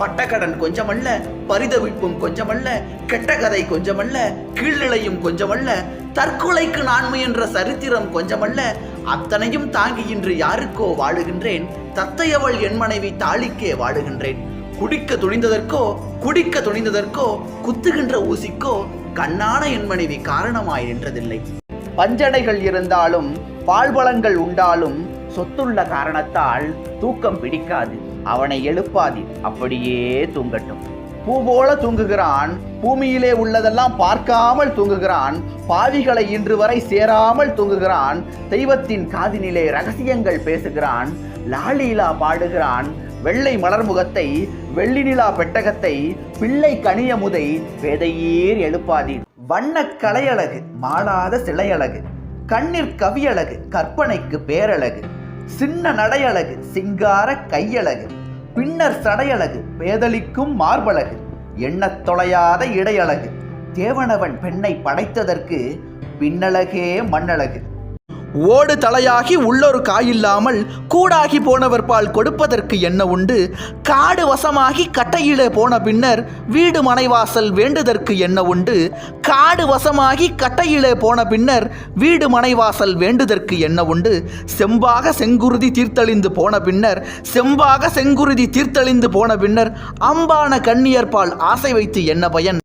பட்டக்கடன் கொஞ்சமல்ல பரிதவிப்பும் கொஞ்சமல்ல கெட்ட கதை கொஞ்சமல்ல கீழ்நிலையும் கொஞ்சமல்ல தற்கொலைக்கு நான் முயன்ற சரித்திரம் கொஞ்சமல்ல அத்தனையும் தாங்கி இன்று யாருக்கோ வாழுகின்றேன் தத்தையவள் என் மனைவி தாளிக்கே வாழுகின்றேன். குடிக்க துணிந்ததற்கோ குடிக்க துணிந்ததற்கோ குத்துகின்ற ஊசிக்கோ கண்ணான என் மனைவி காரணமாய் நின்றதில்லை. பஞ்சடைகள் இருந்தாலும் பால்பலங்கள் உண்டாலும் சொத்துள்ள காரணத்தால் தூக்கம் பிடிக்காது அவனை எழுப்பாது. அப்படியே தூங்கட்டும். பூ போல தூங்குகிறான் பூமியிலே உள்ளதெல்லாம் பார்க்காமல் தூங்குகிறான் பாவிகளை இன்று வரை சேராமல் தூங்குகிறான் தெய்வத்தின் காதினிலே ரகசியங்கள் பேசுகிறான் லாலீலா பாடுகிறான் வெள்ளை மலர்முகத்தை வெள்ளி நிலா பெட்டகத்தை பிள்ளை கனியமுதை வேதையீர் எழுப்பாதீர். வண்ணக் கலையழகு மாளாத சிலையழகு கண்ணிற் கவியழகு கற்பனைக்கு பேரழகு. சின்ன நடையழகு சிங்கார கையழகு பின்னர் சடையழகு பேதலிக்கும் மார்பழகு எண்ணத் தொலையாத இடையழகு தேவனவன் பெண்ணை படைத்ததற்கு பின்னழகே மண்ணழகு. ஓடு தலையாகி உள்ளொரு காயில்லாமல் கூடாகி போனவர் பால் கொடுப்பதற்கு என்ன உண்டு? காடு வசமாகி கட்டையிலே போன பின்னர் வீடு மனைவாசல் வேண்டுதற்கு என்ன உண்டு? காடு வசமாகி கட்டையிலே போன பின்னர் வீடு மனைவாசல் வேண்டுதற்கு என்ன உண்டு? செம்பாக செங்குருதி தீர்த்தளிந்து போன பின்னர் செம்பாக செங்குருதி தீர்த்தளிந்து போன பின்னர் அம்பான கண்ணியர்பால் ஆசை வைத்து என்ன பயன்?